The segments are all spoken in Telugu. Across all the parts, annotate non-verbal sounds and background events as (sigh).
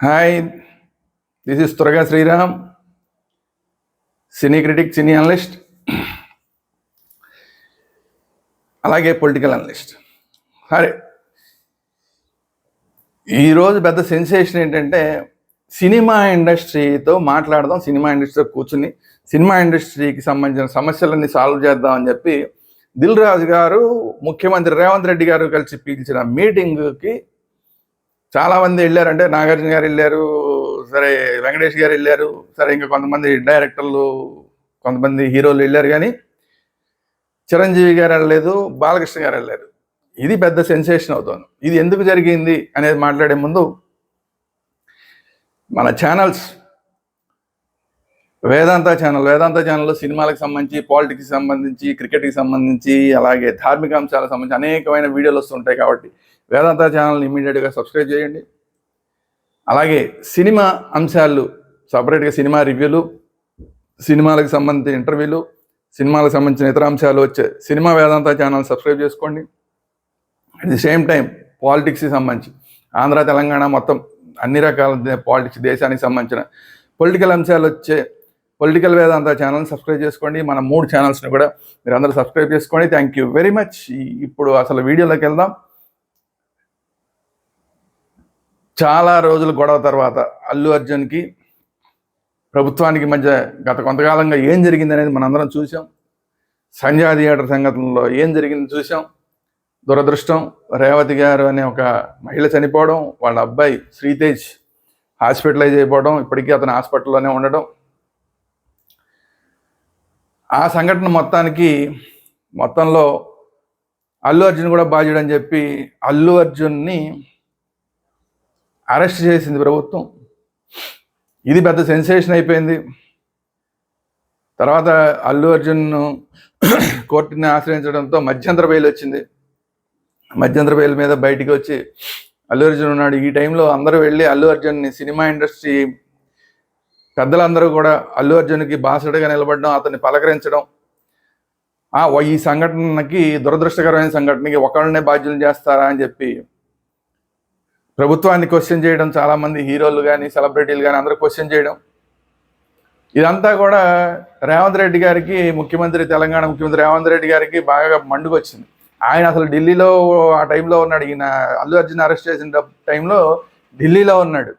హాయ్ దిస్ ఇస్ త్వరగా Sriram cine critic cine analyst అలాగే పొలిటికల్ అనలిస్ట్ సరే ఈరోజు పెద్ద సెన్సేషన్ ఏంటంటే సినిమా ఇండస్ట్రీతో మాట్లాడదాం సినిమా ఇండస్ట్రీతో కూర్చుని సినిమా ఇండస్ట్రీకి సంబంధించిన సమస్యలన్నీ సాల్వ్ చేద్దామని చెప్పి దిల్ రాజు గారు ముఖ్యమంత్రి రేవంత్ రెడ్డి గారు కలిసి పిలిచిన మీటింగ్కి చాలా మంది నాగార్జున గారు వెళ్ళారు సరే వెంకటేష్ గారు వెళ్ళారు సరే ఇంకా కొంతమంది డైరెక్టర్లు కొంతమంది హీరోలు వెళ్ళారు కానీ చిరంజీవి గారు వెళ్ళలేదు బాలకృష్ణ గారు వెళ్ళారు. ఇది పెద్ద సెన్సేషన్ అవుతుంది. ఇది ఎందుకు జరిగింది అనేది మాట్లాడే ముందు మన ఛానల్స్ వేదాంత ఛానల్ వేదాంత ఛానల్లో సినిమాలకు సంబంధించి పాలిటిక్స్కి సంబంధించి క్రికెట్కి సంబంధించి అలాగే ధార్మిక అంశాలకు సంబంధించి అనేకమైన వీడియోలు వస్తుంటాయి కాబట్టి వేదాంత ఛానల్ని ఇమీడియట్గా సబ్స్క్రైబ్ చేయండి. అలాగే సినిమా అంశాలు సపరేట్గా సినిమా రివ్యూలు సినిమాలకు సంబంధించిన ఇంటర్వ్యూలు సినిమాలకు సంబంధించిన ఇతర అంశాలు వచ్చే సినిమా వేదాంత ఛానల్ సబ్స్క్రైబ్ చేసుకోండి. అట్ ది సేమ్ టైం పాలిటిక్స్కి సంబంధించి ఆంధ్ర తెలంగాణ మొత్తం అన్ని రకాల పాలిటిక్స్ దేశానికి సంబంధించిన పొలిటికల్ అంశాలు వచ్చే పొలిటికల్ వేదాంత ఛానల్ సబ్స్క్రైబ్ చేసుకోండి. మన మూడు ఛానల్స్ని కూడా మీరు అందరూ సబ్స్క్రైబ్ చేసుకోండి. Thank you very much. ఇప్పుడు అసలు వీడియోలోకి వెళ్దాం. చాలా రోజుల గొడవ తర్వాత అల్లు అర్జున్కి ప్రభుత్వానికి మధ్య గత కొంతకాలంగా ఏం జరిగింది అనేది మనందరం చూసాం సంధ్యా థియేటర్ సంఘటనలో ఏం జరిగింది చూసాం దురదృష్టం రేవతి గారు అనే ఒక మహిళ చనిపోవడం వాళ్ళ అబ్బాయి శ్రీతేజ్ హాస్పిటలైజ్ అయిపోవడం ఇప్పటికీ అతను హాస్పిటల్లోనే ఉండడం. ఆ సంఘటన మొత్తానికి మొత్తంలో అల్లు అర్జున్ కూడా బాధ్యుడు అని చెప్పి అల్లు అర్జున్ని అరెస్ట్ చేసింది ప్రభుత్వం. ఇది పెద్ద సెన్సేషన్ అయిపోయింది. తర్వాత అల్లు అర్జున్ (coughs) కోర్టుని ఆశ్రయించడంతో మధ్యంతర బెయిల్ వచ్చింది. మధ్యంతర బెయిల్ మీద బయటికి వచ్చి అల్లు అర్జున్ ఉన్నాడు. ఈ టైంలో అందరూ వెళ్ళి అల్లు అర్జున్ని సినిమా ఇండస్ట్రీ పెద్దలందరూ కూడా అల్లు అర్జున్కి బాసడగా నిలబడడం అతన్ని పలకరించడం ఈ సంఘటనకి దురదృష్టకరమైన సంఘటనకి ఒకళ్ళనే బాధ్యులు చేస్తారా అని చెప్పి ప్రభుత్వాన్ని క్వశ్చన్ చేయడం చాలామంది హీరోలు కానీ సెలబ్రిటీలు కానీ అందరూ క్వశ్చన్ చేయడం. ఇదంతా కూడా రేవంత్ రెడ్డి గారికి ముఖ్యమంత్రి తెలంగాణ ముఖ్యమంత్రి రేవంత్ రెడ్డి గారికి బాగా మండుకొచ్చింది ఆయన అసలు ఢిల్లీలో ఆ టైంలో ఉన్నాడు. ఈయన అల్లు అర్జున్ అరెస్ట్ చేసిన టైంలో ఢిల్లీలో ఉన్నాడు.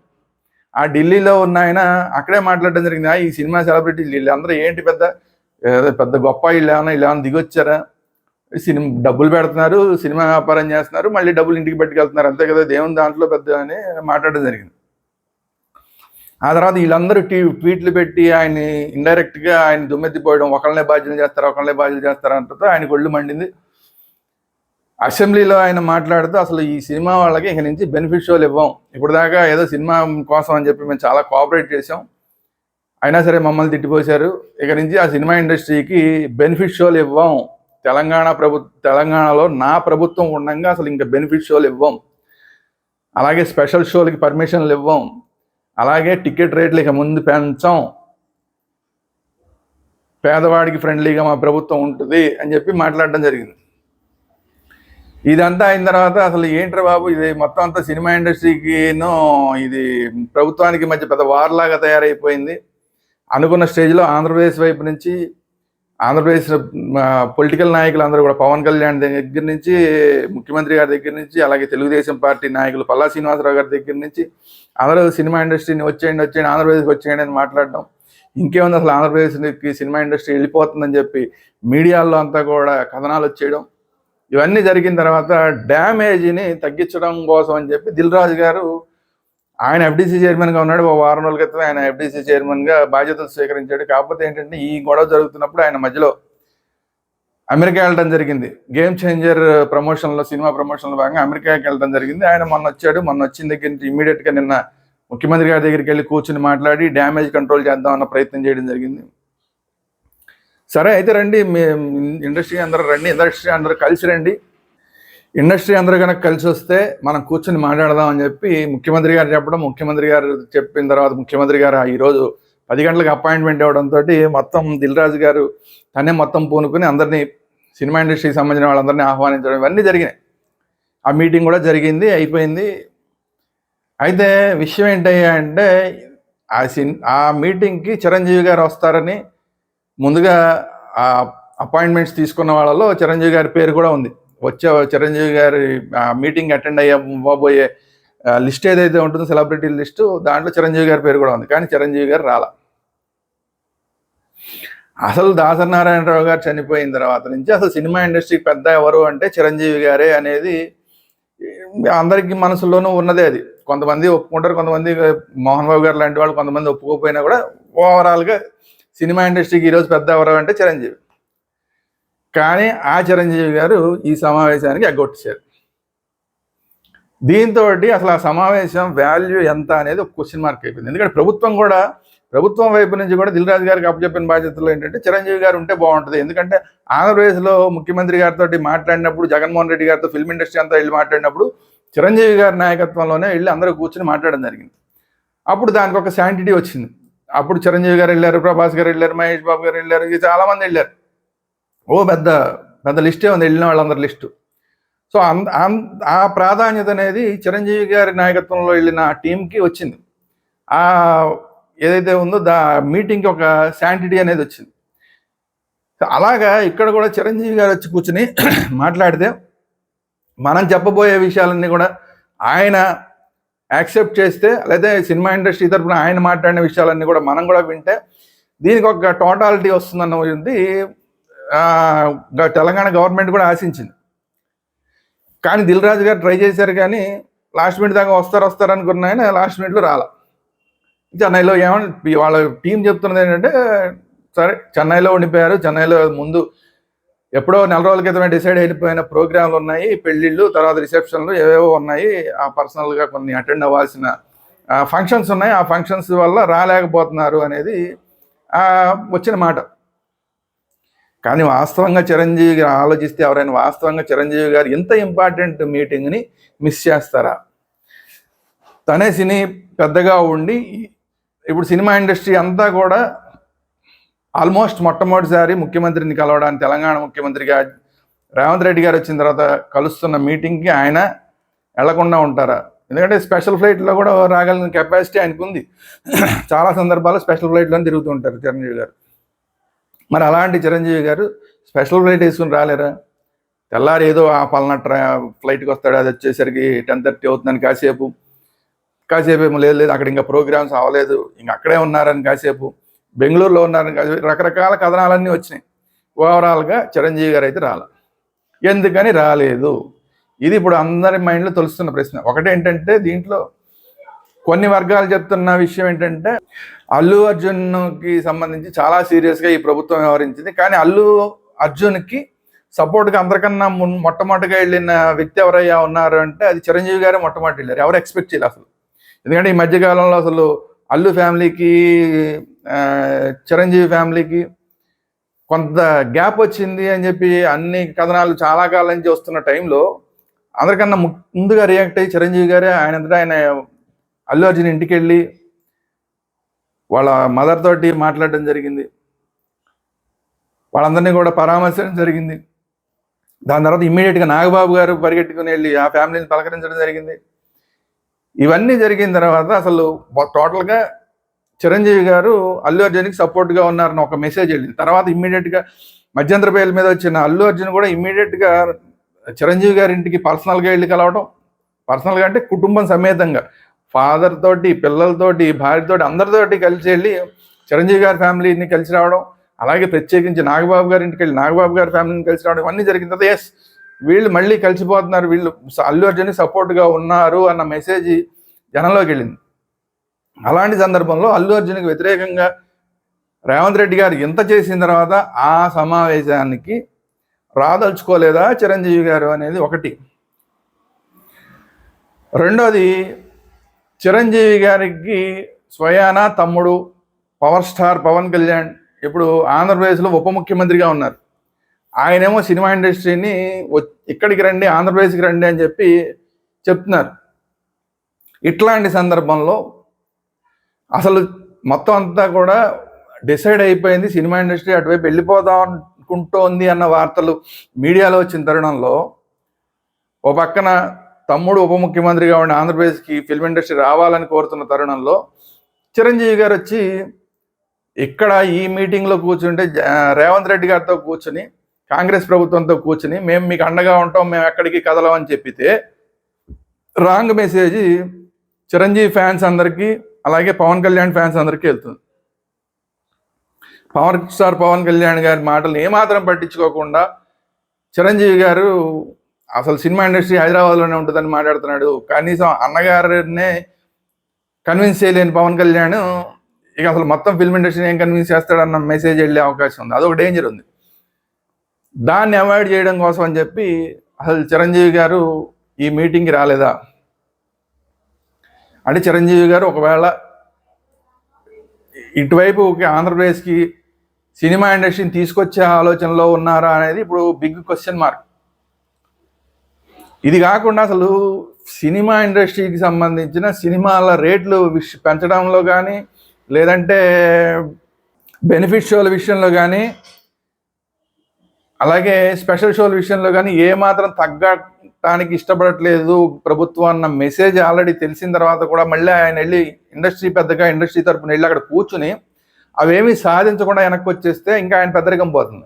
ఆ ఢిల్లీలో ఉన్న ఆయన అక్కడే మాట్లాడడం జరిగింది. "ఆ, ఈ సినిమా సెలబ్రిటీలు వీళ్ళందరూ ఏంటి పెద్ద పెద్ద గొప్ప వీళ్ళు ఏమైనా వీళ్ళు ఏమైనా దిగొచ్చారా? సినిమా డబ్బులు పెడుతున్నారు సినిమా వ్యాపారం చేస్తున్నారు మళ్ళీ డబ్బులు ఇంటికి పెట్టుకెళ్తున్నారు. అంతే కదా దేవుని దాంట్లో పెద్ద అని మాట్లాడడం జరిగింది. ఆ తర్వాత వీళ్ళందరూ టీ ట్వీట్లు పెట్టి ఆయన్ని ఇండైరెక్ట్గా ఆయన దుమ్మెత్తిపోయడం ఒకళ్ళనే బాధ్యత చేస్తారు ఒకళ్ళనే బాధ్యత చేస్తారు అంటే ఆయన ఒళ్ళు మండింది. అసెంబ్లీలో ఆయన మాట్లాడుతూ అసలు ఈ సినిమా వాళ్ళకి ఇక నుంచి బెనిఫిట్ షోలు ఇవ్వం. ఇప్పుడు దాకా ఏదో సినిమా కోసం అని చెప్పి మేము చాలా కోఆపరేట్ చేసాం అయినా సరే మమ్మల్ని తిట్టిపోశారు. ఇక నుంచి ఆ సినిమా ఇండస్ట్రీకి బెనిఫిట్ షోలు ఇవ్వం. తెలంగాణ ప్రభు తెలంగాణలో నా ప్రభుత్వం ఉండగా అసలు ఇంకా బెనిఫిట్ షోలు ఇవ్వం. అలాగే స్పెషల్ షోలకి పర్మిషన్లు ఇవ్వం. అలాగే టికెట్ రేట్లు ఇక ముందు పెంచం. పేదవాడికి ఫ్రెండ్లీగా మా ప్రభుత్వం ఉంటుంది అని చెప్పి మాట్లాడడం జరిగింది. ఇదంతా అయిన తర్వాత అసలు ఏంట్రా బాబు ఇది మొత్తం అంతా సినిమా ఇండస్ట్రీకిను ఇది ప్రభుత్వానికి మధ్య పెద్ద వార్లాగా తయారైపోయింది. అనుకున్న స్టేజ్లో ఆంధ్రప్రదేశ్ వైపు నుంచి ఆంధ్రప్రదేశ్ పొలిటికల్ నాయకులు అందరూ కూడా పవన్ కళ్యాణ్ దగ్గర నుంచి ముఖ్యమంత్రి గారి దగ్గర నుంచి అలాగే తెలుగుదేశం పార్టీ నాయకులు పల్లా శ్రీనివాసరావు గారి దగ్గర నుంచి అందరూ సినిమా ఇండస్ట్రీని వచ్చేయండి వచ్చేయండి ఆంధ్రప్రదేశ్కి వచ్చేయండి అని మాట్లాడడం. ఇంకేముంది అసలు ఆంధ్రప్రదేశ్కి సినిమా ఇండస్ట్రీ వెళ్ళిపోతుందని చెప్పి మీడియాలో అంతా కూడా కథనాలు వచ్చేయడం. ఇవన్నీ జరిగిన తర్వాత డ్యామేజ్ని తగ్గించడం కోసం అని చెప్పి దిల్ రాజు గారు ఆయన ఎఫ్డీసీ చైర్మన్గా ఉన్నాడు. ఓ వారం రోజుల క్రితం ఆయన ఎఫ్డీసీ చైర్మన్గా బాధ్యతలు స్వీకరించాడు. కాకపోతే ఏంటంటే ఈ గొడవ జరుగుతున్నప్పుడు ఆయన మధ్యలో అమెరికా వెళ్ళడం జరిగింది. గేమ్ చేంజర్ ప్రమోషన్లో సినిమా ప్రమోషన్లో భాగంగా అమెరికాకి వెళ్ళడం జరిగింది. ఆయన మొన్న వచ్చాడు. మొన్న వచ్చిన దగ్గర నుంచి ఇమీడియట్గా నిన్న ముఖ్యమంత్రి గారి దగ్గరికి వెళ్ళి కూర్చుని మాట్లాడి డ్యామేజ్ కంట్రోల్ చేద్దాం అన్న ప్రయత్నం చేయడం జరిగింది. సరే అయితే రండి. మీ ఇండస్ట్రీ అందరూ రండి. ఇండస్ట్రీ అందరూ కలిసి రండి. ఇండస్ట్రీ అందరూ కనుక కలిసి వస్తే మనం కూర్చొని మాట్లాడదాం అని చెప్పి ముఖ్యమంత్రి గారు చెప్పడం ముఖ్యమంత్రి గారు చెప్పిన తర్వాత ముఖ్యమంత్రి గారు ఈరోజు పది గంటలకు అపాయింట్మెంట్ ఇవ్వడంతో మొత్తం దిల్ రాజు గారు తనే మొత్తం పూనుకుని అందరినీ సినిమా ఇండస్ట్రీకి సంబంధించిన వాళ్ళందరినీ ఆహ్వానించడం ఇవన్నీ జరిగినాయి. ఆ మీటింగ్ కూడా జరిగింది అయిపోయింది. అయితే విషయం ఏంటయ్యా అంటే ఆ సిన్ ఆ మీటింగ్కి చిరంజీవి గారు వస్తారని ముందుగా ఆ అపాయింట్మెంట్స్ తీసుకున్న వాళ్ళలో చిరంజీవి గారి పేరు కూడా ఉంది. వచ్చే చిరంజీవి గారి మీటింగ్ అటెండ్ అయ్యే పోబోయే లిస్ట్ ఏదైతే ఉంటుందో సెలబ్రిటీ లిస్టు దాంట్లో చిరంజీవి గారి పేరు కూడా ఉంది. కానీ చిరంజీవి గారు రాల. అసలు దాసరి నారాయణరావు గారు చనిపోయిన తర్వాత నుంచి అసలు సినిమా ఇండస్ట్రీ పెద్ద ఎవరు అంటే చిరంజీవి గారే అనేది అందరికీ మనసులోనూ ఉన్నదే అది. కొంతమంది ఒప్పుకుంటారు కొంతమంది మోహన్ బాబు గారు లాంటి వాళ్ళు కొంతమంది ఒప్పుకోకపోయినా కూడా ఓవరాల్గా సినిమా ఇండస్ట్రీకి ఈరోజు పెద్ద ఎవరు అంటే చిరంజీవి. కానీ ఆ చిరంజీవి గారు ఈ సమావేశానికి ఎగ్గొట్టేశారు దీంతో అసలు ఆ సమావేశం వాల్యూ ఎంత అనేది ఒక క్వశ్చన్ మార్క్ అయిపోయింది. ఎందుకంటే ప్రభుత్వం కూడా ప్రభుత్వం వైపు నుంచి కూడా దిల్ రాజు గారికి అప్పచెప్పిన బాధ్యతలు ఏంటంటే చిరంజీవి గారు ఉంటే బాగుంటుంది. ఎందుకంటే ఆంధ్రప్రదేశ్లో ముఖ్యమంత్రి గారితో మాట్లాడినప్పుడు జగన్మోహన్ రెడ్డి గారితో ఫిల్మ్ ఇండస్ట్రీ అంతా వెళ్ళి మాట్లాడినప్పుడు చిరంజీవి గారి నాయకత్వంలోనే వెళ్ళి అందరూ కూర్చొని మాట్లాడడం జరిగింది. అప్పుడు దానికి ఒక శాంటిటీ వచ్చింది. అప్పుడు చిరంజీవి గారు వెళ్ళారు ప్రభాస్ గారు వెళ్ళారు మహేష్ బాబు గారు వెళ్ళారు ఇది చాలామంది వెళ్ళారు. ఓ పెద్ద పెద్ద లిస్టే ఉంది వెళ్ళిన వాళ్ళందరి లిస్టు. సో అం- ఆ ప్రాధాన్యత అనేది చిరంజీవి గారి నాయకత్వంలో వెళ్ళిన ఆ టీంకి వచ్చింది. ఆ ఏదైతే ఉందో దా మీటింగ్కి ఒక శాంటిటీ అనేది వచ్చింది. సో అలాగా ఇక్కడ కూడా చిరంజీవి గారు వచ్చి కూర్చుని (clears throat) మాట్లాడితే మనం చెప్పబోయే విషయాలన్నీ కూడా ఆయన యాక్సెప్ట్ చేస్తే లేదా సినిమా ఇండస్ట్రీ తరపున ఆయన మాట్లాడిన విషయాలన్నీ కూడా మనం కూడా వింటే దీనికి ఒక టోటాలిటీ వస్తుందన్న తెలంగాణ గవర్నమెంట్ కూడా ఆశించింది. కానీ దిల్ రాజు గారు ట్రై చేశారు కానీ లాస్ట్ మినిట్ దాకా వస్తారు వస్తారు అనుకున్న ఆయన లాస్ట్ మినిట్లో రాల. చెన్నైలో ఏమని వాళ్ళ టీం చెప్తున్నది ఏంటంటే సరే చెన్నైలో ఉండిపోయారు చెన్నైలో ముందు ఎప్పుడో నెల రోజుల క్రితమే డిసైడ్ అయిపోయిన ప్రోగ్రాంలు ఉన్నాయి పెళ్ళిళ్ళు తర్వాత రిసెప్షన్లు ఏవేవో ఉన్నాయి ఆ పర్సనల్గా కొన్ని అటెండ్ అవ్వాల్సిన ఫంక్షన్స్ ఉన్నాయి ఆ ఫంక్షన్స్ వల్ల రాలేకపోతున్నారు అనేది వచ్చిన మాట. కానీ వాస్తవంగా చిరంజీవి గారు ఆలోచిస్తే ఎవరైనా వాస్తవంగా చిరంజీవి గారు ఇంత ఇంపార్టెంట్ మీటింగ్ని మిస్ చేస్తారా? తనే సినీ పెద్దగా ఉండి ఇప్పుడు సినిమా ఇండస్ట్రీ అంతా కూడా ఆల్మోస్ట్ మొట్టమొదటిసారి ముఖ్యమంత్రిని కలవడానికి తెలంగాణ ముఖ్యమంత్రిగా రేవంత్ రెడ్డి గారు వచ్చిన తర్వాత కలుస్తున్న మీటింగ్కి ఆయన వెళ్ళకుండా ఉంటారా? ఎందుకంటే స్పెషల్ ఫ్లైట్లో కూడా రాగలిగిన కెపాసిటీ ఆయనకు ఉంది చాలా సందర్భాల్లో స్పెషల్ ఫ్లైట్లో తిరుగుతూ ఉంటారు చిరంజీవి గారు. మరి అలాంటి చిరంజీవి గారు స్పెషల్ ఫ్లైట్ వేసుకుని రాలేరా? తెల్లారి ఏదో ఆ పలానా ట్రా ఫ్లైట్కి వస్తాడు అది వచ్చేసరికి టెన్ థర్టీ అవుతుందని కాసేపు. కాసేపు ఏమో లేదు లేదు అక్కడ ఇంకా ప్రోగ్రామ్స్ అవ్వలేదు ఇంకా అక్కడే ఉన్నారని కాసేపు. బెంగళూరులో ఉన్నారని కాసేపు. రకరకాల కథనాలన్నీ వచ్చినాయి. ఓవరాల్గా చిరంజీవి గారు అయితే రాల. ఎందుకని రాలేదు? ఇది ఇప్పుడు అందరి మైండ్లో తొలుస్తున్న ప్రశ్న. ఒకటేంటంటే దీంట్లో కొన్ని వర్గాలు చెప్తున్న విషయం ఏంటంటే అల్లు అర్జున్కి సంబంధించి చాలా సీరియస్గా ఈ ప్రభుత్వం వ్యవహరించింది. కానీ అల్లు అర్జున్కి సపోర్ట్గా అందరికన్నా మున్ మొట్టమొదటిగా వెళ్ళిన వ్యక్తి ఎవరయ్యా ఉన్నారు అంటే అది చిరంజీవి గారే మొట్టమొదటి వెళ్ళారు. ఎవరు ఎక్స్పెక్ట్ చేయలేదు అసలు. ఎందుకంటే ఈ మధ్యకాలంలో అసలు అల్లు ఫ్యామిలీకి చిరంజీవి ఫ్యామిలీకి కొంత గ్యాప్ వచ్చింది అని చెప్పి అన్ని కథనాలు చాలా కాలం నుంచి వస్తున్న టైంలో అందరికన్నా ము- ముందుగా రియాక్ట్ అయ్యి చిరంజీవి గారే ఆయన ఆయన అల్లు అర్జున్ ఇంటికి వెళ్ళి వాళ్ళ మదర్ తోటి మాట్లాడడం జరిగింది. వాళ్ళందరినీ కూడా పరామర్శించడం జరిగింది. దాని తర్వాత ఇమ్మీడియట్గా నాగబాబు గారు పరిగెట్టుకుని వెళ్ళి ఆ ఫ్యామిలీని పలకరించడం జరిగింది. ఇవన్నీ జరిగిన తర్వాత అసలు టోటల్గా చిరంజీవి గారు అల్లు అర్జున్కి సపోర్ట్గా ఉన్నారని ఒక మెసేజ్ వెళ్ళింది. తర్వాత ఇమ్మీడియట్గా మధ్యంతర పేర్ల మీద వచ్చిన అల్లు అర్జున్ కూడా ఇమ్మీడియట్గా చిరంజీవి గారి ఇంటికి పర్సనల్గా వెళ్ళి కలవడం పర్సనల్గా అంటే కుటుంబం సమేతంగా ఫాదర్ తోటి పిల్లలతోటి భార్యతోటి అందరితోటి కలిసి వెళ్ళి చిరంజీవి గారి ఫ్యామిలీని కలిసి రావడం అలాగే ప్రత్యేకించి నాగబాబు గారి ఇంటికి వెళ్ళి నాగబాబు గారి ఫ్యామిలీని కలిసి రావడం ఇవన్నీ జరిగిన తర్వాత ఎస్ వీళ్ళు మళ్ళీ కలిసిపోతున్నారు. వీళ్ళు అల్లు అర్జున్ సపోర్ట్గా ఉన్నారు అన్న మెసేజ్ జనంలోకి వెళ్ళింది. అలాంటి సందర్భంలో అల్లు అర్జున్కి వ్యతిరేకంగా రేవంత్ రెడ్డి గారు ఎంత చేసిన తర్వాత ఆ సమావేశానికి రాదలుచుకోలేదా చిరంజీవి గారు అనేది ఒకటి. రెండోది చిరంజీవి గారికి స్వయాన తమ్ముడు పవర్ స్టార్ పవన్ కళ్యాణ్ ఇప్పుడు ఆంధ్రప్రదేశ్లో ఉప ముఖ్యమంత్రిగా ఉన్నారు. ఆయనేమో సినిమా ఇండస్ట్రీని ఇక్కడికి రండి ఆంధ్రప్రదేశ్కి రండి అని చెప్పి చెప్తున్నారు. ఇట్లాంటి సందర్భంలో అసలు మొత్తం అంతా కూడా డిసైడ్ అయిపోయింది సినిమా ఇండస్ట్రీ అటువైపు వెళ్ళిపోదాం అనుకుంటోంది అన్న వార్తలు మీడియాలో వచ్చిన తరుణంలో ఓ పక్కన తమ్ముడు ఉప ముఖ్యమంత్రిగా ఉన్న ఆంధ్రప్రదేశ్కి ఫిల్మ్ ఇండస్ట్రీ రావాలని కోరుతున్న తరుణంలో చిరంజీవి గారు వచ్చి ఇక్కడ ఈ మీటింగ్లో కూర్చుంటే రేవంత్ రెడ్డి గారితో కూర్చుని కాంగ్రెస్ ప్రభుత్వంతో కూర్చుని మేము మీకు అండగా ఉంటాం మేము ఎక్కడికి కదలం అని చెప్పితే రాంగ్ మెసేజ్ చిరంజీవి ఫ్యాన్స్ అందరికీ అలాగే పవన్ కళ్యాణ్ ఫ్యాన్స్ అందరికీ వెళ్తుంది. పవర్ స్టార్ పవన్ కళ్యాణ్ గారి మాటలు ఏమాత్రం పట్టించుకోకుండా చిరంజీవి గారు అసలు సినిమా ఇండస్ట్రీ హైదరాబాద్లోనే ఉంటుందని మాట్లాడుతున్నాడు. కనీసం అన్నగారినే కన్విన్స్ చేయలేని పవన్ కళ్యాణ్ ఇక అసలు మొత్తం ఫిల్మ్ ఇండస్ట్రీని ఏం కన్విన్స్ చేస్తాడన్న మెసేజ్ వెళ్ళే అవకాశం ఉంది. అదొక డేంజర్ ఉంది. దాన్ని అవాయిడ్ చేయడం కోసం అని చెప్పి అసలు చిరంజీవి గారు ఈ మీటింగ్కి రాలేదా? అంటే చిరంజీవి గారు ఒకవేళ ఇటువైపు ఆంధ్రప్రదేశ్కి సినిమా ఇండస్ట్రీని తీసుకొచ్చే ఆలోచనలో ఉన్నారా అనేది ఇప్పుడు బిగ్ క్వశ్చన్ మార్క్ ఇది కాకుండా అసలు సినిమా ఇండస్ట్రీకి సంబంధించిన సినిమాల రేట్లు విష్- పెంచడంలో కానీ లేదంటే బెనిఫిట్ షోల విషయంలో కానీ అలాగే స్పెషల్ షోల విషయంలో కానీ ఏ మాత్రం తగ్గటానికి ఇష్టపడట్లేదు ప్రభుత్వం అన్న మెసేజ్ ఆల్రెడీ తెలిసిన తర్వాత కూడా మళ్ళీ ఆయన వెళ్ళి ఇండస్ట్రీ పెద్దగా ఇండస్ట్రీ తరపున వెళ్ళి అక్కడ కూర్చుని అవేమీ సాధించకుండా వెనక్కి వచ్చేస్తే ఇంకా ఆయన పెద్దరికం పోతుంది.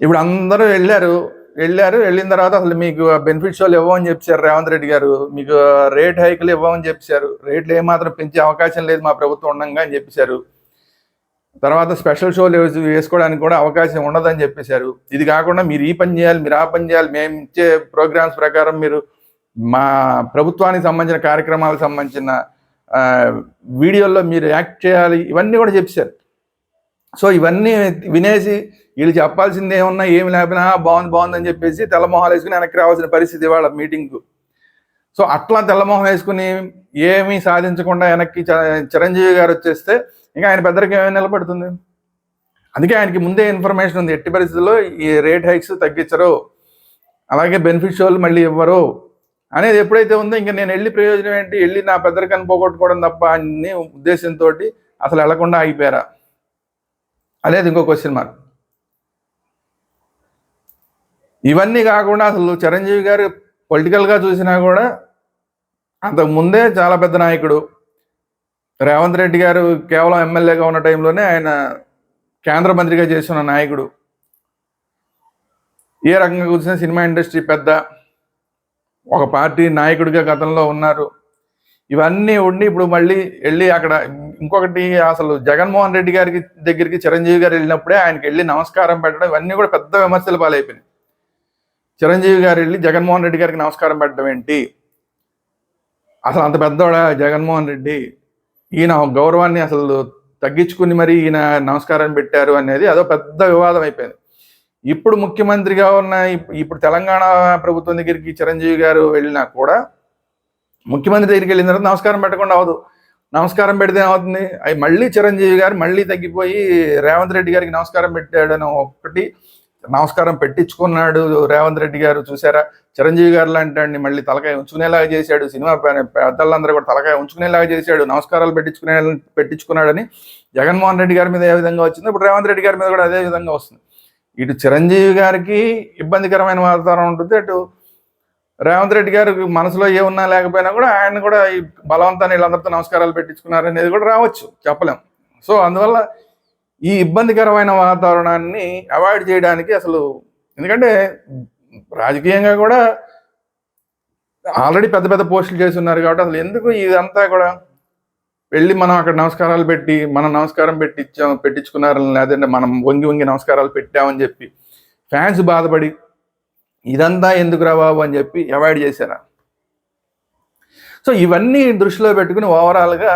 ఇప్పుడు అందరూ వెళ్ళారు వెళ్ళారు. వెళ్ళిన తర్వాత అసలు మీకు బెనిఫిట్ షోలు ఇవ్వమని చెప్పారు రేవంత్ రెడ్డి గారు. మీకు రేట్ హైకులు ఇవ్వమని చెప్పారు. రేట్లు ఏమాత్రం పెంచే అవకాశం లేదు మా ప్రభుత్వం ఉండగా అని చెప్పేశారు తర్వాత స్పెషల్ షోలు వేసుకోవడానికి కూడా అవకాశం ఉండదని చెప్పేశారు. ఇది కాకుండా మీరు ఈ పని చేయాలి మీరు ఆ పని చేయాలి మేము ఇచ్చే ప్రోగ్రామ్స్ ప్రకారం మీరు మా ప్రభుత్వానికి సంబంధించిన కార్యక్రమాలకు సంబంధించిన వీడియోల్లో మీరు యాక్ట్ చేయాలి. ఇవన్నీ కూడా చెప్పారు. సో ఇవన్నీ వినేసి వీళ్ళు చెప్పాల్సింది ఏమన్నా ఏమి లేకపోయినా బాగుంది బాగుంది అని చెప్పేసి తెల్లమొహాలు వేసుకుని వెనక్కి రావాల్సిన పరిస్థితి ఇవాళ మీటింగ్కు సో అట్లా తెల్లమొహం వేసుకుని ఏమీ సాధించకుండా వెనక్కి చ- చిరంజీవి గారు వచ్చేస్తే ఇంకా ఆయన పెద్దరికి ఏమైనా నిలబడుతుంది? అందుకే ఆయనకి ముందే ఇన్ఫర్మేషన్ ఉంది. ఎట్టి పరిస్థితుల్లో ఈ రేట్ హైక్స్ తగ్గించరు. అలాగే బెనిఫిట్ షోలు మళ్ళీ ఇవ్వరు. అనేది ఎప్పుడైతే ఉందో ఇంకా నేను వెళ్ళి ప్రయోజనం ఏంటి? వెళ్ళి నా పెద్దరికాన్ని పోగొట్టుకోవడం తప్ప అన్ని ఉద్దేశంతో అసలు వెళ్ళకుండా ఆగిపోయారా? అనేది ఇంకో క్వశ్చన్ మార్క్ ఇవన్నీ కాకుండా అసలు చిరంజీవి గారు పొలిటికల్గా చూసినా కూడా అంతకు ముందే చాలా పెద్ద నాయకుడు. రేవంత్ రెడ్డి గారు కేవలం ఎమ్మెల్యేగా ఉన్న టైంలోనే ఆయన కేంద్ర మంత్రిగా చేస్తున్న నాయకుడు. ఏ రకంగా కూర్చున్న సినిమా ఇండస్ట్రీ పెద్ద. ఒక పార్టీ నాయకుడిగా గతంలో ఉన్నారు. ఇవన్నీ ఉండి ఇప్పుడు మళ్ళీ వెళ్ళి అక్కడ ఇంకొకటి అసలు జగన్మోహన్ రెడ్డి గారికి దగ్గరికి చిరంజీవి గారు వెళ్ళినప్పుడే ఆయనకి వెళ్ళి నమస్కారం పెట్టడం ఇవన్నీ కూడా పెద్ద విమర్శలు పాలైపోయినాయి. చిరంజీవి గారు వెళ్ళి జగన్మోహన్ రెడ్డి గారికి నమస్కారం పెట్టడం ఏంటి? అసలు అంత పెద్దవాడా జగన్మోహన్ రెడ్డి? ఈయన గౌరవాన్ని అసలు తగ్గించుకుని మరి ఈయన నమస్కారం పెట్టారు అనేది అదో పెద్ద వివాదం అయిపోయింది. ఇప్పుడు ముఖ్యమంత్రిగా ఉన్న ఇప్పుడు తెలంగాణ ప్రభుత్వం దగ్గరికి చిరంజీవి గారు వెళ్ళినా కూడా ముఖ్యమంత్రి దగ్గరికి వెళ్ళిన తర్వాత నమస్కారం పెట్టకుండా అవదు నమస్కారం పెడితే ఏమవుతుంది? అవి మళ్ళీ చిరంజీవి గారు మళ్ళీ తగ్గిపోయి రేవంత్ రెడ్డి గారికి నమస్కారం పెట్టాడని ఒకటి నమస్కారం పెట్టించుకున్నాడు రేవంత్ రెడ్డి గారు చూసారా? చిరంజీవి గారు లాంటి మళ్ళీ తలకాయ ఉంచుకునేలాగా చేశాడు. సినిమా పెద్దలందరూ కూడా తలకాయ ఉంచుకునేలాగా చేశాడు. నమస్కారాలు పెట్టించుకునే పెట్టించుకున్నాడని జగన్మోహన్ రెడ్డి గారి మీద ఏ విధంగా వచ్చిందో ఇప్పుడు రేవంత్ రెడ్డి గారి మీద కూడా అదే విధంగా వస్తుంది. ఇటు చిరంజీవి గారికి ఇబ్బందికరమైన వాతావరణం ఉంటుంది అటు రేవంత్ రెడ్డి గారు మనసులో ఏమున్నా లేకపోయినా కూడా ఆయన కూడా ఈ బలవంతాన్ని వీళ్ళందరితో నమస్కారాలు పెట్టించుకున్నారనేది కూడా రావచ్చు చెప్పలేం. సో అందువల్ల ఈ ఇబ్బందికరమైన వాతావరణాన్ని అవాయిడ్ చేయడానికి అసలు ఎందుకంటే రాజకీయంగా కూడా ఆల్రెడీ పెద్ద పెద్ద పోస్టులు చేసి ఉన్నారు కాబట్టి అసలు ఎందుకు ఇదంతా కూడా వెళ్ళి మనం అక్కడ నమస్కారాలు పెట్టి మనం నమస్కారం పెట్టించాం పెట్టించుకున్నారని లేదంటే మనం వంగి వంగి నమస్కారాలు పెట్టామని చెప్పి ఫ్యాన్స్ బాధపడి ఇదంతా ఎందుకు రా బాబు అని చెప్పి అవాయిడ్ చేశారా? సో ఇవన్నీ దృష్టిలో పెట్టుకుని ఓవరాల్గా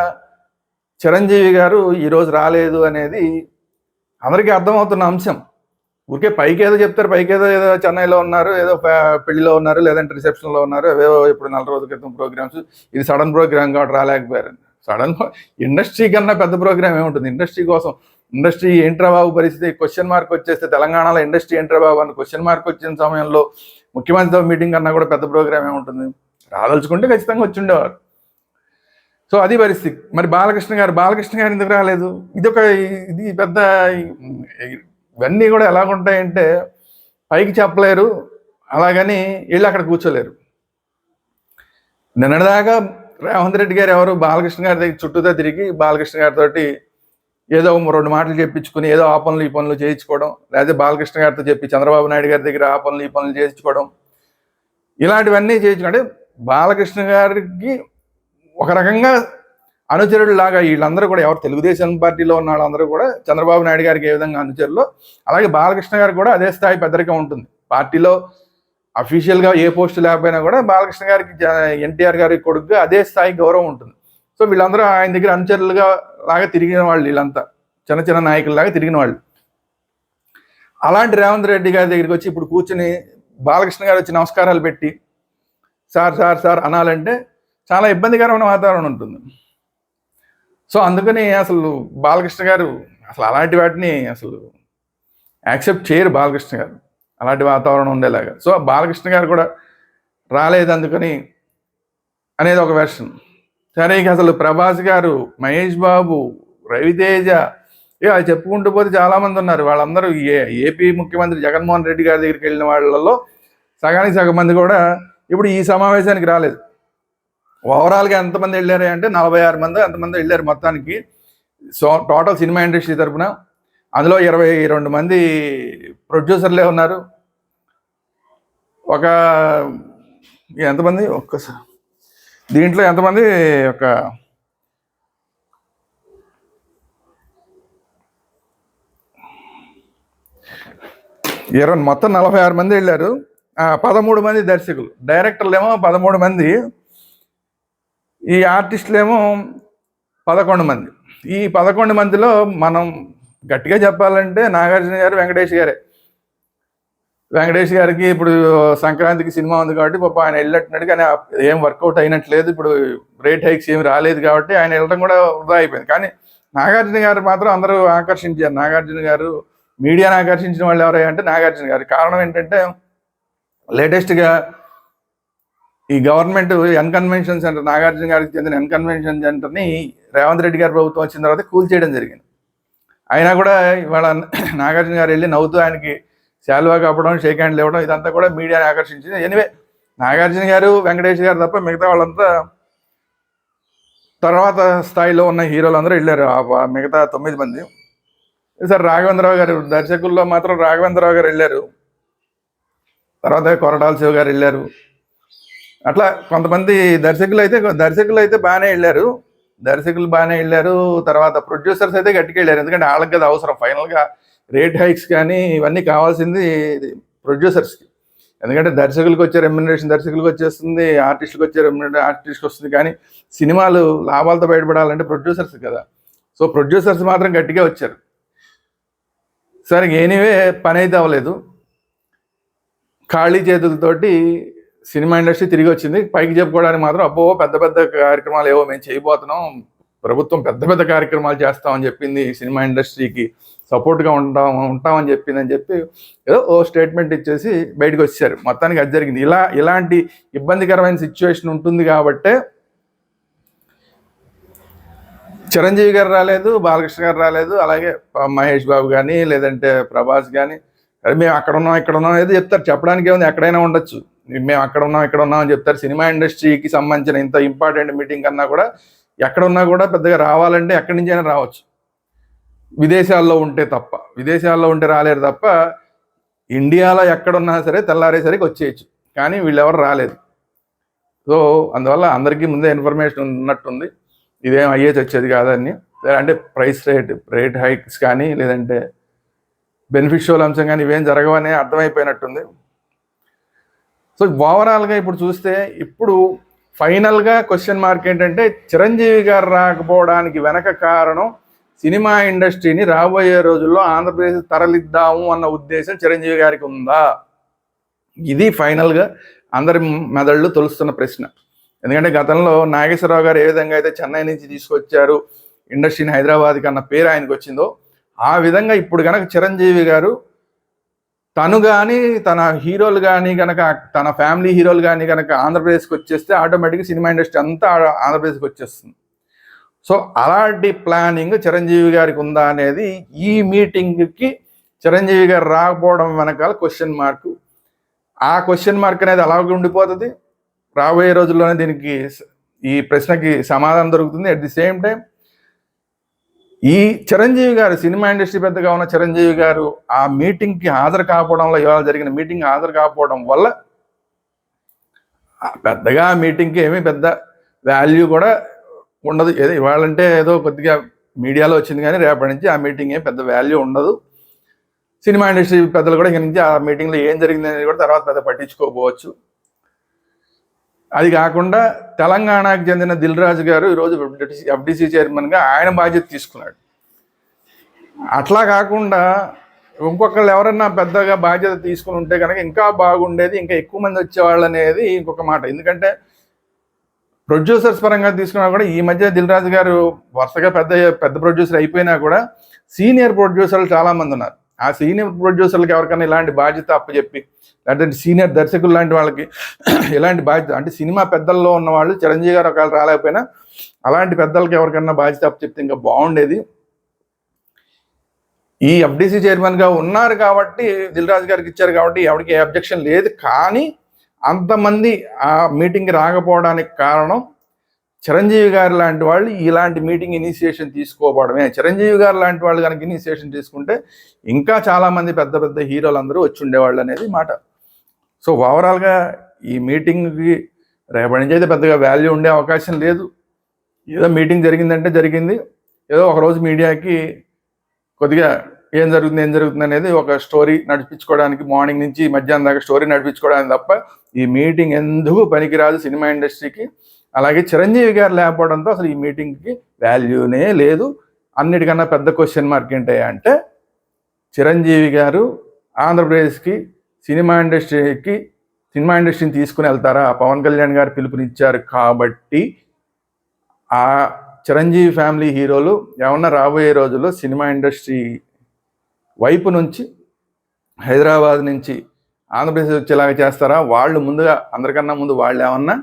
చిరంజీవి గారు ఈరోజు రాలేదు అనేది అందరికీ అర్థమవుతున్న అంశం. ఊరికే పైకి ఏదో చెప్తారు పైకి ఏదో ఏదో చెన్నైలో ఉన్నారు ఏదో పెళ్ళిలో ఉన్నారు లేదంటే రిసెప్షన్లో ఉన్నారు ఏవో ఇప్పుడు నెల రోజుల క్రితం ప్రోగ్రామ్స్. ఇది సడన్ ప్రోగ్రామ్ కాబట్టి రాలేకపోయారు సడన్ ఇండస్ట్రీ కన్నా పెద్ద ప్రోగ్రామ్ ఏముంటుంది ఇండస్ట్రీ కోసం ఇండస్ట్రీ ఏంట్రా బాబు పరిస్థితి క్వశ్చన్ మార్క్ వచ్చేస్తే తెలంగాణలో ఇండస్ట్రీ ఏంట్రా బాబు అని క్వశ్చన్ మార్క్ వచ్చిన సమయంలో ముఖ్యమంత్రితో మీటింగ్ కన్నా కూడా పెద్ద ప్రోగ్రామ్ ఏముంటుంది రాదలుచుకుంటే ఖచ్చితంగా వచ్చి ఉండేవారు. సో అది పరిస్థితి. మరి బాలకృష్ణ గారు బాలకృష్ణ గారు ఎందుకు రాలేదు? ఇది ఒక ఇది పెద్ద ఇవన్నీ కూడా ఎలాగుంటాయంటే పైకి చెప్పలేరు అలాగని వెళ్ళి అక్కడ కూర్చోలేరు. నిన్నదాకా రేవంత్ రెడ్డి గారు ఎవరు బాలకృష్ణ గారి దగ్గర చుట్టూతో తిరిగి బాలకృష్ణ గారితో ఏదో రెండు మాటలు చెప్పించుకుని ఏదో ఆ పనులు ఈ పనులు చేయించుకోవడం లేదా బాలకృష్ణ గారితో చెప్పి చంద్రబాబు నాయుడు గారి దగ్గర ఆ పనులు ఈ పనులు చేయించుకోవడం ఇలాంటివన్నీ చేయించుకుంటే బాలకృష్ణ గారికి ఒక రకంగా అనుచరుడు లాగా వీళ్ళందరూ కూడా ఎవరు తెలుగుదేశం పార్టీలో ఉన్న వాళ్ళందరూ కూడా చంద్రబాబు నాయుడు గారికి ఏ విధంగా అనుచరులు అలాగే బాలకృష్ణ గారికి కూడా అదే స్థాయి పెద్దరికం ఉంటుంది. పార్టీలో అఫీషియల్గా ఏ పోస్ట్ లేకపోయినా కూడా బాలకృష్ణ గారికి ఎన్టీఆర్ గారి కొడుకుగా అదే స్థాయి గౌరవం ఉంటుంది. సో వీళ్ళందరూ ఆయన దగ్గర అనుచరులుగా లాగా తిరిగిన వాళ్ళు వీళ్ళంతా. చిన్న చిన్న నాయకులలాగా తిరిగిన వాళ్ళు. అలాంటి రేవంత్ రెడ్డి గారి దగ్గరికి వచ్చి ఇప్పుడు కూర్చుని బాలకృష్ణ గారు వచ్చి నమస్కారాలు పెట్టి సార్ సార్ సార్ అనాలంటే చాలా ఇబ్బందికరమైన వాతావరణం ఉంటుంది. సో అందుకని అసలు బాలకృష్ణ గారు అసలు అలాంటి వాటిని అసలు యాక్సెప్ట్ చేయరు బాలకృష్ణ గారు. అలాంటి వాతావరణం ఉండేలాగా. సో బాలకృష్ణ గారు కూడా రాలేదు అందుకని అనేది ఒక వెర్షన్. సరే ఇక అసలు ప్రభాస్ గారు మహేష్ బాబు రవితేజ ఇక అది చెప్పుకుంటూ పోతే చాలామంది ఉన్నారు. వాళ్ళందరూ ఏ ఏపీ ముఖ్యమంత్రి జగన్మోహన్ రెడ్డి గారి దగ్గరికి వెళ్ళిన వాళ్ళలో సగానికి సగం మంది కూడా ఇప్పుడు ఈ సమావేశానికి రాలేదు. ఓవరాల్గా ఎంతమంది వెళ్ళారు అంటే నలభై ఆరు మంది ఎంతమంది వెళ్ళారు మొత్తానికి. సో టోటల్ సినిమా ఇండస్ట్రీ తరఫున అందులో ఇరవై రెండు మంది ప్రొడ్యూసర్లే ఉన్నారు. ఒక ఎంతమంది? ఒక్కసారి దీంట్లో ఎంతమంది ఒక ఇరవై మొత్తం నలభై ఆరు మంది వెళ్ళారు. పదమూడు మంది దర్శకులు. డైరెక్టర్లు ఏమో పదమూడు మంది. ఈ ఆర్టిస్టులు ఏమో పదకొండు మంది. ఈ పదకొండు మందిలో మనం గట్టిగా చెప్పాలంటే నాగార్జున గారు వెంకటేష్ గారే. వెంకటేష్ గారికి ఇప్పుడు సంక్రాంతికి సినిమా ఉంది కాబట్టి పాప ఆయన వెళ్ళినట్టున్నాడు కానీ ఏం వర్కౌట్ అయినట్లేదు. ఇప్పుడు రేట్ హైక్స్ ఏమి రాలేదు కాబట్టి ఆయన వెళ్ళడం కూడా వృధా అయిపోయింది. కానీ నాగార్జున గారు మాత్రం అందరూ ఆకర్షించారు. నాగార్జున గారు మీడియాను ఆకర్షించిన వాళ్ళు ఎవరై అంటే నాగార్జున గారు. కారణం ఏంటంటే లేటెస్ట్గా ఈ government N convention centre Nagarjuna garu చెందిన ఎన్ కన్వెన్షన్ సెంటర్ని రేవంత్ రెడ్డి గారి ప్రభుత్వం వచ్చిన తర్వాత కూల్ చేయడం జరిగింది. అయినా కూడా ఇవాళ (clears throat) నాగార్జున గారు వెళ్ళి నవ్వుతూ ఆయనకి శాలువా కప్పడం షేక్ హ్యాండ్లు ఇవ్వడం ఇదంతా కూడా మీడియాని ఆకర్షించింది. ఎనివే నాగార్జున గారు వెంకటేష్ గారు తప్ప మిగతా వాళ్ళంతా తర్వాత స్థాయిలో ఉన్న హీరోలు అందరూ వెళ్ళారు మిగతా తొమ్మిది మంది. సార్ రాఘవేంద్రరావు గారు దర్శకుల్లో మాత్రం రాఘవేంద్రరావు గారు వెళ్ళారు. తర్వాత కొరటాల శివ గారు వెళ్ళారు. అట్లా కొంతమంది దర్శకులు అయితే దర్శకులు అయితే బాగానే వెళ్ళారు. దర్శకులు బాగానే వెళ్ళారు. తర్వాత ప్రొడ్యూసర్స్ అయితే గట్టికి వెళ్ళారు. ఎందుకంటే వాళ్ళకి కదా అవసరం. ఫైనల్గా రేట్ హైక్స్ కానీ ఇవన్నీ కావాల్సింది ప్రొడ్యూసర్స్కి. ఎందుకంటే దర్శకులకు వచ్చే రెమ్యునరేషన్ దర్శకులకు వచ్చేస్తుంది ఆర్టిస్టులకు వచ్చే రెమ్యునరేషన్ ఆర్టిస్ట్కి వస్తుంది. కానీ సినిమాలు లాభాలతో బయటపడాలంటే ప్రొడ్యూసర్స్ కదా. సో ప్రొడ్యూసర్స్ మాత్రం గట్టిగా వచ్చారు. సరే ఎనీవే పని అయితే అవ్వలేదు. ఖాళీ చేతులతోటి సినిమా ఇండస్ట్రీ తిరిగి వచ్చింది. పైకి చెప్పుకోవడానికి మాత్రం అబ్బో పెద్ద పెద్ద కార్యక్రమాలు ఏవో మేము చేయబోతున్నాం. ప్రభుత్వం పెద్ద పెద్ద కార్యక్రమాలు చేస్తామని చెప్పింది సినిమా ఇండస్ట్రీకి. సపోర్ట్గా ఉంటాం ఉంటామని చెప్పిందని చెప్పి ఏదో ఓ స్టేట్మెంట్ ఇచ్చేసి బయటకు వచ్చారు. మొత్తానికి అది జరిగింది. ఇలా ఇలాంటి ఇబ్బందికరమైన సిచ్యువేషన్ ఉంటుంది కాబట్టే చిరంజీవి గారు రాలేదు బాలకృష్ణ గారు రాలేదు అలాగే మహేష్ బాబు కానీ లేదంటే ప్రభాస్ కానీ మేము అక్కడ ఉన్నాం ఇక్కడ ఉన్నాం ఏదో చెప్తారు. చెప్పడానికి ఏముంది ఎక్కడైనా ఉండొచ్చు. మేము అక్కడ ఉన్నాం ఇక్కడ ఉన్నాం అని చెప్తారు. సినిమా ఇండస్ట్రీకి సంబంధించిన ఇంత ఇంపార్టెంట్ మీటింగ్ కన్నా కూడా ఎక్కడ ఉన్నా కూడా పెద్దగా రావాలంటే ఎక్కడి నుంచి అయినా రావచ్చు. విదేశాల్లో ఉంటే తప్ప విదేశాల్లో ఉంటే రాలేరు తప్ప ఇండియాలో ఎక్కడున్నా సరే తెల్లారేసరికి వచ్చేయచ్చు. కానీ వీళ్ళెవరు రాలేదు. సో అందువల్ల అందరికీ ముందే ఇన్ఫర్మేషన్ ఉన్నట్టుంది. ఇదేం అయ్యేది వచ్చేది కాదని. అంటే ప్రైస్ రేట్ రేట్ హైక్స్ కానీ లేదంటే బెనిఫిషియల్ అంశం కానీ ఇవేం జరగవని అర్థమైపోయినట్టుంది. సో ఓవరాల్గా ఇప్పుడు చూస్తే ఇప్పుడు ఫైనల్గా క్వశ్చన్ మార్క్ ఏంటంటే చిరంజీవి గారు రాకపోవడానికి వెనక కారణం సినిమా ఇండస్ట్రీని రాబోయే రోజుల్లో ఆంధ్రప్రదేశ్ తరలిద్దాము అన్న ఉద్దేశం చిరంజీవి గారికి ఉందా? ఇది ఫైనల్గా అందరి మెదళ్ళు తొలుస్తున్న ప్రశ్న. ఎందుకంటే గతంలో నాగేశ్వరరావు గారు ఏ విధంగా అయితే చెన్నై నుంచి తీసుకొచ్చారు ఇండస్ట్రీని హైదరాబాద్కి అన్న పేరు ఆయనకు వచ్చిందో ఆ విధంగా ఇప్పుడు కనుక చిరంజీవి గారు తను కానీ తన హీరోలు కానీ కనుక తన ఫ్యామిలీ హీరోలు కానీ కనుక ఆంధ్రప్రదేశ్కి వచ్చేస్తే ఆటోమేటిక్గా సినిమా ఇండస్ట్రీ అంతా ఆంధ్రప్రదేశ్కి వచ్చేస్తుంది. సో అలాంటి ప్లానింగ్ చిరంజీవి గారికి ఉందా అనేది ఈ మీటింగ్కి చిరంజీవి గారు రాకపోవడం వెనకాల క్వశ్చన్ మార్క్. ఆ క్వశ్చన్ మార్క్ అనేది అలాగే ఉండిపోతుంది. రాబోయే రోజుల్లోనే దీనికి ఈ ప్రశ్నకి సమాధానం దొరుకుతుంది. అట్ ది సేమ్ టైం ఈ చిరంజీవి గారు సినిమా ఇండస్ట్రీ పెద్దగా ఉన్న చిరంజీవి గారు ఆ మీటింగ్కి హాజరు కాకపోవడంలో ఇవాళ జరిగిన మీటింగ్ హాజరు కాకపోవడం వల్ల పెద్దగా ఆ మీటింగ్కి ఏమీ పెద్ద వాల్యూ కూడా ఉండదు. ఏదో ఇవాళంటే ఏదో కొద్దిగా మీడియాలో వచ్చింది కానీ రేపటి నుంచి ఆ మీటింగ్ ఏం పెద్ద వాల్యూ ఉండదు. సినిమా ఇండస్ట్రీ పెద్దలు కూడా ఇక నుంచి ఆ మీటింగ్లో ఏం జరిగింది అనేది కూడా తర్వాత పెద్ద పట్టించుకోకపోవచ్చు. అది కాకుండా తెలంగాణకు చెందిన దిల్ రాజు గారు ఈరోజు ఎఫ్డిసి చైర్మన్గా ఆయన బాధ్యత తీసుకున్నాడు. అట్లా కాకుండా ఇంకొకళ్ళు ఎవరన్నా పెద్దగా బాధ్యత తీసుకుని ఉంటే కనుక ఇంకా బాగుండేది ఇంకా ఎక్కువ మంది వచ్చేవాళ్ళు అనేది ఇంకొక మాట. ఎందుకంటే ప్రొడ్యూసర్స్ పరంగా తీసుకున్నా కూడా ఈ మధ్య దిల్ రాజు గారు వరుసగా పెద్ద పెద్ద ప్రొడ్యూసర్ అయిపోయినా కూడా సీనియర్ ప్రొడ్యూసర్లు చాలామంది ఉన్నారు. ఆ సీనియర్ ప్రొడ్యూసర్లకు ఎవరికైనా ఇలాంటి బాధ్యత అప్పచెప్పి లేదంటే సీనియర్ దర్శకులు లాంటి వాళ్ళకి (clears throat) ఇలాంటి బాధ్యత అంటే సినిమా పెద్దల్లో ఉన్న వాళ్ళు చిరంజీవి గారు ఒకవేళ రాలేకపోయినా అలాంటి పెద్దలకి ఎవరికైనా బాధ్యత అప్పచెప్తే ఇంకా బాగుండేది. ఈ ఎఫ్డిసి చైర్మన్గా ఉన్నారు కాబట్టి దిల్ రాజు గారికి ఇచ్చారు కాబట్టి ఎవరికి ఏ అబ్జెక్షన్ లేదు. కానీ అంతమంది ఆ మీటింగ్కి రాకపోవడానికి కారణం చిరంజీవి గారు లాంటి వాళ్ళు ఇలాంటి మీటింగ్ ఇనిషియేషన్ తీసుకోవడమే. చిరంజీవి గారు లాంటి వాళ్ళు కనుక ఇనిషియేషన్ తీసుకుంటే ఇంకా చాలామంది పెద్ద పెద్ద హీరోలు అందరూ వచ్చి ఉండేవాళ్ళు అనేది మాట. సో ఓవరాల్గా ఈ మీటింగ్కి రేపటి నుంచి అయితే పెద్దగా వాల్యూ ఉండే అవకాశం లేదు. ఏదో మీటింగ్ జరిగిందంటే జరిగింది. ఏదో ఒకరోజు మీడియాకి కొద్దిగా ఏం జరుగుతుంది ఏం జరుగుతుంది అనేది ఒక స్టోరీ నడిపించుకోవడానికి మార్నింగ్ నుంచి మధ్యాహ్నం దాకా స్టోరీ నడిపించుకోవడానికి తప్ప ఈ మీటింగ్ ఎందుకు పనికిరాదు సినిమా ఇండస్ట్రీకి? అలాగే చిరంజీవి గారు లేకపోవడంతో అసలు ఈ మీటింగ్కి వాల్యూనే లేదు. అన్నిటికన్నా పెద్ద క్వశ్చన్ మార్క్ ఏంటంటే చిరంజీవి గారు ఆంధ్రప్రదేశ్కి సినిమా ఇండస్ట్రీకి సినిమా ఇండస్ట్రీని తీసుకుని వెళ్తారా? పవన్ కళ్యాణ్ గారు పిలుపునిచ్చారు కాబట్టి ఆ చిరంజీవి ఫ్యామిలీ హీరోలు ఏమన్నా రాబోయే రోజుల్లో సినిమా ఇండస్ట్రీ వైపు నుంచి హైదరాబాద్ నుంచి ఆంధ్రప్రదేశ్ వచ్చేలాగా చేస్తారా? వాళ్ళు ముందుగా అందరికన్నా ముందు వాళ్ళు ఏమన్నా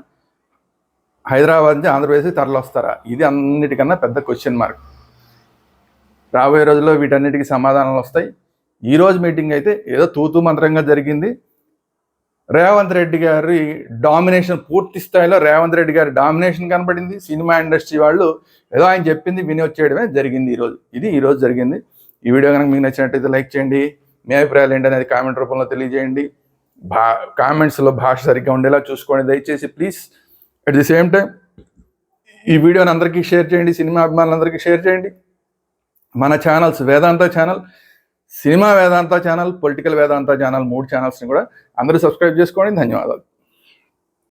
హైదరాబాద్ నుంచి ఆంధ్రప్రదేశ్ తరలొస్తారా ఇది అన్నిటికన్నా పెద్ద క్వశ్చన్ మార్క్ రాబోయే రోజుల్లో వీటన్నిటికీ సమాధానాలు వస్తాయి. ఈరోజు మీటింగ్ అయితే ఏదో తూతు మంత్రంగా జరిగింది. రేవంత్ రెడ్డి గారి డామినేషన్ పూర్తి స్థాయిలో రేవంత్ రెడ్డి గారి డామినేషన్ కనబడింది. సినిమా ఇండస్ట్రీ వాళ్ళు ఏదో ఆయన చెప్పింది విని వచ్చేయడమే జరిగింది ఈరోజు ఇది ఈరోజు జరిగింది. ఈ వీడియో కనుక మీకు నచ్చినట్టయితే లైక్ చేయండి. మీ అభిప్రాయాలు ఏంటి అనేది కామెంట్ రూపంలో తెలియజేయండి. భా కామెంట్స్లో భాష సరిగ్గా ఉండేలా చూసుకోండి. దయచేసి please at the same time ఈ వీడియోని అందరికీ షేర్ చేయండి సినిమా అభిమానులందరికీ షేర్ చేయండి. మన channels Vedanta channel cinema Vedanta channel political Vedanta channel మూడు ఛానల్స్ని కూడా అందరూ సబ్స్క్రైబ్ చేసుకోండి. ధన్యవాదాలు.